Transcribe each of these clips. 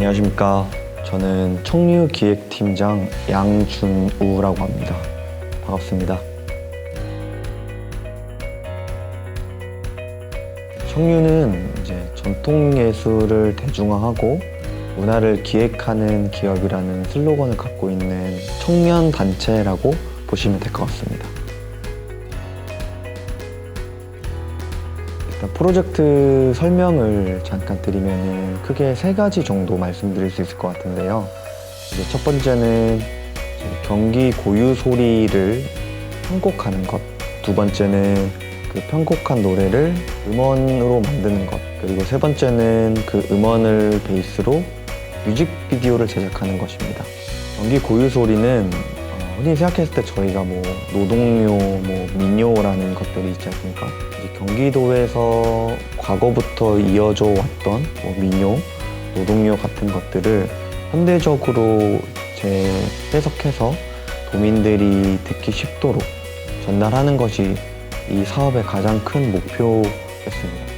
안녕하십니까. 저는 청류 기획팀장 양준우라고 합니다. 반갑습니다. 청류는 이제 전통 예술을 대중화하고 문화를 기획하는 기업이라는 슬로건을 갖고 있는 청년 단체라고 보시면 될 것 같습니다. 프로젝트 설명을 잠깐 드리면 크게 세 가지 정도 말씀드릴 수 있을 것 같은데요. 첫 번째는 경기 고유 소리를 편곡하는 것. 두 번째는 그 편곡한 노래를 음원으로 만드는 것. 그리고 세 번째는 그 음원을 베이스로 뮤직비디오를 제작하는 것입니다. 경기 고유 소리는 어, 흔히 생각했을 때 저희가 뭐 노동요, 뭐 민요라는 것들이 있지 않습니까? 경기도에서 과거부터 이어져 왔던 뭐 민요, 노동요 같은 것들을 현대적으로 재해석해서 도민들이 듣기 쉽도록 전달하는 것이 이 사업의 가장 큰 목표였습니다.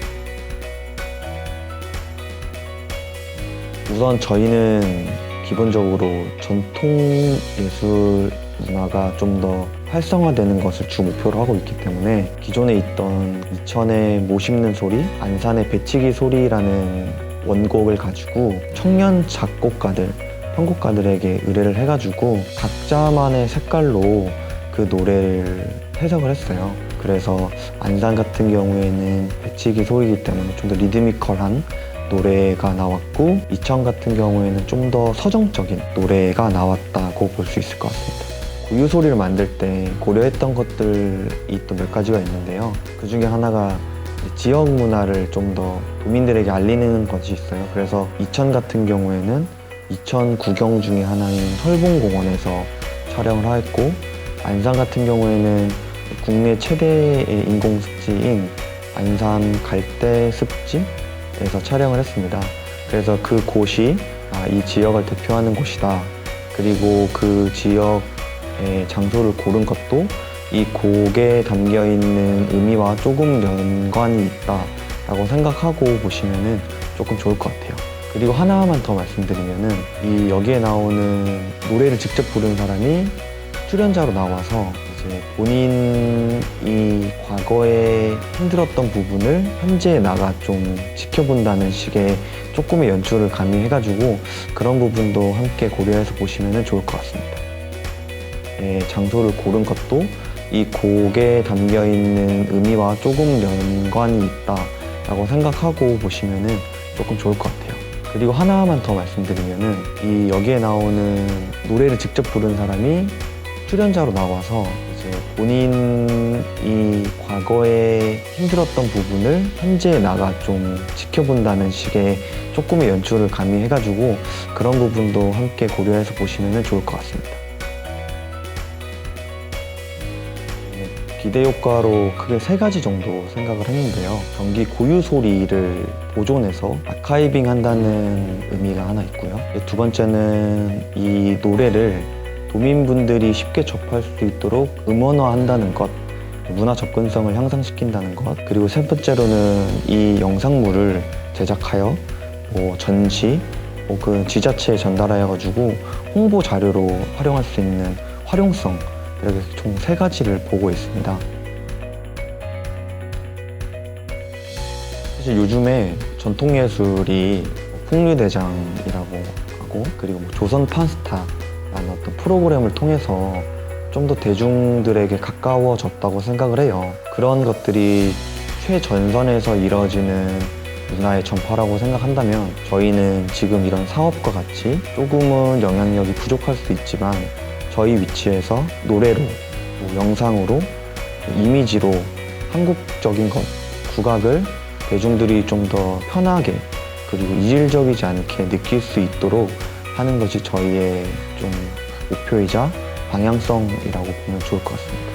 우선 저희는 기본적으로 전통 예술 문화가 좀 더 활성화되는 것을 주 목표로 하고 있기 때문에 기존에 있던 이천의 모 심는 소리, 안산의 배치기 소리라는 원곡을 가지고 청년 작곡가들, 편곡가들에게 의뢰를 해가지고 각자만의 색깔로 그 노래를 해석을 했어요. 그래서 안산 같은 경우에는 배치기 소리이기 때문에 좀 더 리드미컬한 노래가 나왔고 이천 같은 경우에는 좀 더 서정적인 노래가 나왔다고 볼 수 있을 것 같습니다. 고유 소리를 만들 때 고려했던 것들이 또 몇 가지가 있는데요. 그 중에 하나가 지역 문화를 좀 더 도민들에게 알리는 것이 있어요. 그래서 이천 같은 경우에는 이천 구경 중에 하나인 설봉공원에서 촬영을 하였고 안산 같은 경우에는 국내 최대의 인공습지인 안산 갈대 습지에서 촬영을 했습니다. 그래서 그 곳이 아, 이 지역을 대표하는 곳이다. 그리고 그 지역의 장소를 고른 것도 이 곡에 담겨 있는 의미와 조금 연관이 있다라고 생각하고 보시면은 조금 좋을 것 같아요. 그리고 하나만 더 말씀드리면은 이 여기에 나오는 노래를 직접 부른 사람이 출연자로 나와서 이제 본인이 과거에 힘들었던 부분을 현재에 나가 좀 지켜본다는 식의 조금의 연출을 가미해가지고 그런 부분도 함께 고려해서 보시면 좋을 것 같습니다. 예, 장소를 고른 것도 이 곡에 담겨 있는 의미와 조금 연관이 있다라고 생각하고 보시면 조금 좋을 것 같아요. 그리고 하나만 더 말씀드리면은 이 여기에 나오는 노래를 직접 부른 사람이 출연자로 나와서 이제 본인이 과거에 힘들었던 부분을 현재에 나가 좀 지켜본다는 식의 조금의 연출을 가미해가지고 그런 부분도 함께 고려해서 보시면 좋을 것 같습니다. 기대 효과로 크게 세 가지 정도 생각을 했는데요. 경기 고유 소리를 보존해서 아카이빙 한다는 의미가 하나 있고요. 두 번째는 이 노래를 도민분들이 쉽게 접할 수 있도록 음원화 한다는 것, 문화 접근성을 향상시킨다는 것, 그리고 세 번째로는 이 영상물을 제작하여 뭐 전시 혹은 지자체에 전달하여 가지고 홍보 자료로 활용할 수 있는 활용성 이렇게 총세 가지를 보고 있습니다. 사실 요즘에 전통 예술이 풍류대장이라고 하고 그리고 뭐 조선 판스타라는 어떤 프로그램을 통해서 좀 더 대중들에게 가까워졌다고 생각을 해요. 그런 것들이 최전선에서 이뤄지는 문화의 전파라고 생각한다면 저희는 지금 이런 사업과 같이 조금은 영향력이 부족할 수 있지만 저희 위치에서 노래로, 또 영상으로, 이미지로 한국적인 것, 국악을 대중들이 좀 더 편하게 그리고 이질적이지 않게 느낄 수 있도록 하는 것이 저희의 좀 목표이자 방향성이라고 보면 좋을 것 같습니다.